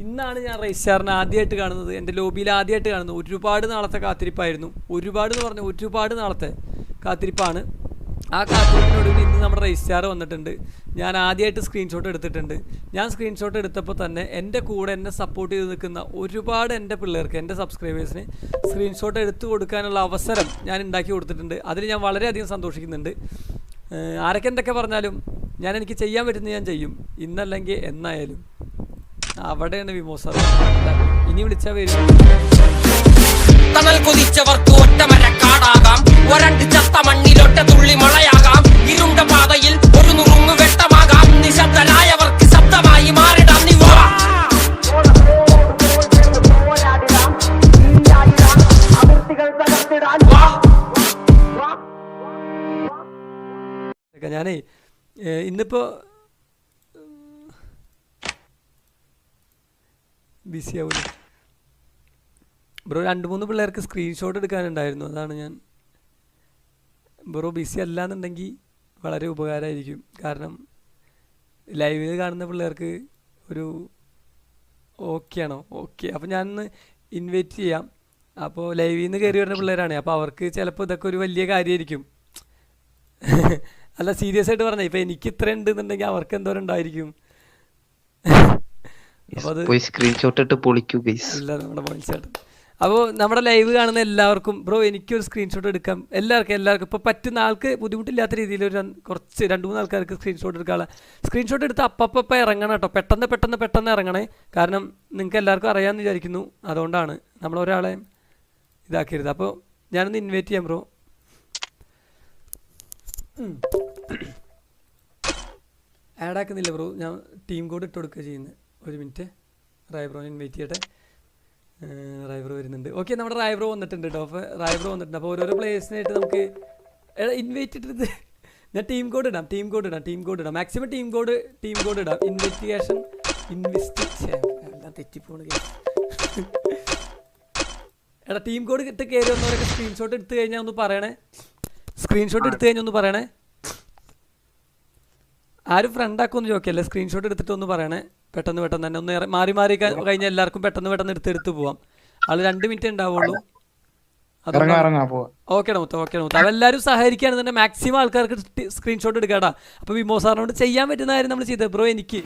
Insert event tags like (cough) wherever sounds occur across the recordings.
ഇന്നാണ് ഞാൻ റൈസ്റ്റാറിനെ ആദ്യമായിട്ട് കാണുന്നത്. എന്റെ ലോബിയിൽ ആദ്യമായിട്ട് കാണുന്നത്. ഒരുപാട് നാളത്തെ കാത്തിരിപ്പായിരുന്നു. ഒരുപാട് എന്ന് പറഞ്ഞാൽ ഒരുപാട് നാളത്തെ കാത്തിരിപ്പാണ്. ആ കാത്തിരിപ്പിനൊടുവിൽ ഇന്ന് നമ്മുടെ റൈസ്റ്റാർ വന്നിട്ടുണ്ട്. ഞാൻ ആദ്യമായിട്ട് സ്ക്രീൻഷോട്ട് എടുത്തിട്ടുണ്ട്. ഞാൻ സ്ക്രീൻഷോട്ട് എടുത്തപ്പോൾ തന്നെ എന്റെ കൂടെ എന്നെ സപ്പോർട്ട് ചെയ്ത് നിൽക്കുന്ന ഒരുപാട് എന്റെ പിള്ളേർക്ക് എന്റെ സബ്സ്ക്രൈബേഴ്സിന് സ്ക്രീൻഷോട്ട് എടുത്തു കൊടുക്കാനുള്ള അവസരം ഞാൻ ഉണ്ടാക്കി കൊടുത്തിട്ടുണ്ട്. അതിൽ ഞാൻ വളരെയധികം സന്തോഷിക്കുന്നുണ്ട്. ആരൊക്കെ എന്തൊക്കെ പറഞ്ഞാലും ഞാൻ എനിക്ക് ചെയ്യാൻ പറ്റുന്നത് ഞാൻ ചെയ്യും. ഇന്നല്ലെങ്കിൽ എന്നായാലും. അവിടെയാണ് വിമോ സാർ. ഇനി വിളിച്ചാ വരും. തണൽ കൊതിച്ചവർക്ക് ഒറ്റമര കാടാകാം. ഒരണ്ട് ചത്ത മണ്ണിലൊട്ട തുള്ളി മഴയാകാം. ഇരുണ്ട പാതയിൽ ഒരു നുറുങ്ങ് വെട്ടമാകാം. നിശബ്ദനായവർക്ക് ശബ്ദമായി മാറിടാം. നീ ഞാനേ ഏഹ് ബിസി ബ്രോ രണ്ട് മൂന്ന് പിള്ളേർക്ക് സ്ക്രീൻഷോട്ട് എടുക്കാനുണ്ടായിരുന്നു. അതാണ് ഞാൻ. ബ്രോ ബിസി അല്ലാന്നുണ്ടെങ്കിൽ വളരെ ഉപകാരമായിരിക്കും കാരണം ലൈവിൽ കാണുന്ന പിള്ളേർക്ക് ഒരു ഓക്കെ ആണോ? ഓക്കെ അപ്പോൾ ഞാനൊന്ന് ഇൻവൈറ്റ് ചെയ്യാം. അപ്പോൾ ലൈവിൽ നിന്ന് കയറി വരുന്ന പിള്ളേരാണ്. അപ്പോൾ അവർക്ക് ചിലപ്പോൾ ഇതൊക്കെ ഒരു വലിയ കാര്യമായിരിക്കും (laughs) അല്ല സീരിയസ് ആയിട്ട് പറഞ്ഞേ. ഇപ്പം എനിക്ക് ഇത്ര ഉണ്ടെന്നുണ്ടെങ്കിൽ അവർക്ക് എന്തോരം ഉണ്ടായിരിക്കും? (laughs) പോയി സ്ക്രീൻഷോട്ട് ഇട്ട് പൊളിക്കൂ ഗൈസ് നമ്മുടെ അപ്പോൾ നമ്മുടെ ലൈവ് കാണുന്ന എല്ലാവർക്കും ബ്രോ എനിക്കൊരു സ്ക്രീൻഷോട്ട് എടുക്കാം. എല്ലാവർക്കും എല്ലാവർക്കും. ഇപ്പോൾ പറ്റുന്ന ആൾക്ക് ബുദ്ധിമുട്ടില്ലാത്ത രീതിയിൽ ഒരു കുറച്ച് രണ്ട് മൂന്ന് ആൾക്കാർക്ക് സ്ക്രീൻഷോട്ട് എടുക്കാനുള്ള സ്ക്രീൻഷോട്ട് എടുത്ത് അപ്പപ്പം ഇറങ്ങണം കേട്ടോ. പെട്ടെന്ന് പെട്ടെന്ന് പെട്ടെന്ന് ഇറങ്ങണേ. കാരണം നിങ്ങൾക്ക് എല്ലാവർക്കും അറിയാമെന്ന് വിചാരിക്കുന്നു. അതുകൊണ്ടാണ് നമ്മൾ ഒരാളെ ഇതാക്കരുത്. അപ്പോൾ ഞാനൊന്ന് ഇൻവൈറ്റ് ചെയ്യാം ബ്രോ ആഡ് (coughs) ആക്കുന്നില്ല ബ്രോ ഞാൻ ടീം കോഡ് ഇട്ട് കൊടുക്കുക ചെയ്യുന്നത്. ഒരു മിനിറ്റ്. റായ്ബ്രോ ഞാൻ വെയിറ്റ് ചെയ്യട്ടെ. റായ്ബ്രോ വരുന്നുണ്ട്. ഓക്കെ നമ്മുടെ റായ്ബ്രോ വന്നിട്ടുണ്ട് കേട്ടോ അപ്പോൾ റായ്ബ്രോ വന്നിട്ടുണ്ട്. അപ്പോൾ ഓരോരോ പ്ലേയേഴ്സിനായിട്ട് നമുക്ക് ഇൻവൈറ്റ് ഇട്ടിട്ട് ഞാൻ ടീം കോഡ് ഇടാം. ടീം കോഡ് ഇടാം. ടീം കോഡ് ഇടാം. Maximum team code team code ഇടാം. ഇൻവെസ്റ്റിഗേഷൻ ഇൻവെസ്റ്റിഗേഷൻ എല്ലാം തെറ്റിപ്പോണ്. എടാ ടീം കോഡ് ഇട്ട് കയറി വന്നവരൊക്കെ സ്ക്രീൻഷോട്ട് എടുത്തു കഴിഞ്ഞാൽ ഒന്ന് പറയണേ. സ്ക്രീൻഷോട്ട് എടുത്തു കഴിഞ്ഞാൽ ഒന്ന് പറയണേ. ആരും ഫ്രണ്ട് ആക്കുമെന്ന് ചോദിക്കല്ലേ സ്ക്രീൻഷോട്ട് എടുത്തിട്ട് ഒന്ന് പറയണേ. പെട്ടെന്ന് പെട്ടെന്ന് തന്നെ ഒന്ന് മാറി മാറി കഴിഞ്ഞാൽ എല്ലാവർക്കും പെട്ടെന്ന് പെട്ടെന്ന് എടുത്ത് എടുത്ത് പോവാം. ആൾ രണ്ട് മിനിറ്റ് ഉണ്ടാവുള്ളൂ. ഓക്കെ മുത്ത ഓക്കെ മുത്ത. അവരെല്ലാവരും എല്ലാവരും സഹകരിക്കുകയാണ് തന്നെ. മാക്സിമം ആൾക്കാർക്ക് സ്ക്രീൻഷോട്ട് എടുക്കാടാ. അപ്പോൾ വിമോ സാറിനോട് ചെയ്യാൻ പറ്റുന്ന കാര്യം നമ്മൾ ചെയ്തത് ബ്രോ എനിക്ക്.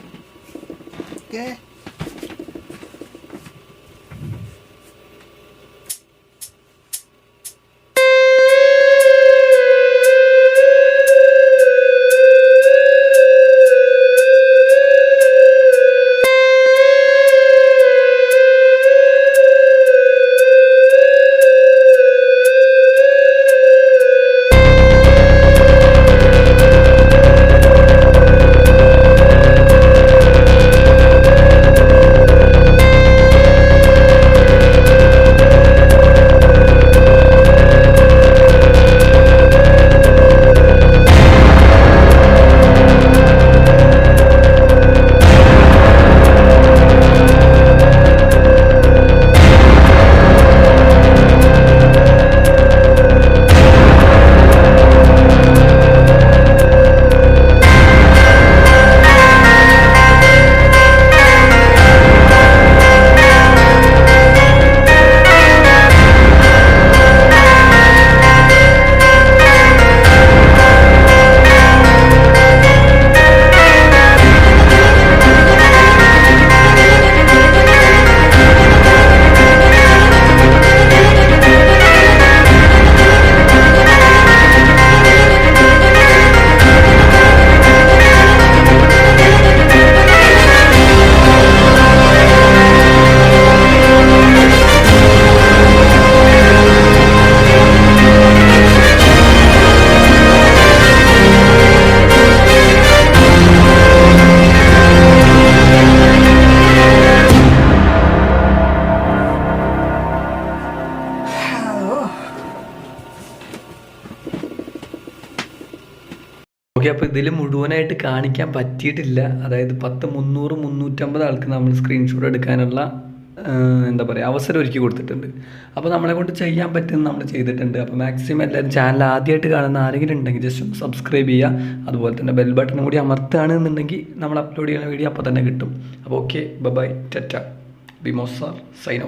ഓക്കെ അപ്പോൾ ഇതിൽ മുഴുവനായിട്ട് കാണിക്കാൻ പറ്റിയിട്ടില്ല. അതായത് പത്ത് മുന്നൂറ് മുന്നൂറ്റമ്പത് ആൾക്ക് നമ്മൾ സ്ക്രീൻഷോട്ട് എടുക്കാനുള്ള എന്താ പറയുക അവസരം ഒരുക്കി കൊടുത്തിട്ടുണ്ട്. അപ്പോൾ നമ്മളെ കൊണ്ട് ചെയ്യാൻ പറ്റുന്ന നമ്മൾ ചെയ്തിട്ടുണ്ട്. അപ്പോൾ മാക്സിമം എല്ലാവരും ചാനൽ ആദ്യമായിട്ട് കാണുന്ന ആരെങ്കിലും ഉണ്ടെങ്കിൽ ജസ്റ്റ് ഒന്ന് സബ്സ്ക്രൈബ് ചെയ്യുക. അതുപോലെ തന്നെ ബെൽ ബട്ടണും കൂടി അമർത്തുകയാണെന്നുണ്ടെങ്കിൽ നമ്മൾ അപ്ലോഡ് ചെയ്യുന്ന വീഡിയോ അപ്പോൾ തന്നെ കിട്ടും. അപ്പോൾ ഓക്കെ ബൈ ടെറ്റ. ബിമോസ് സാർ സൈൻ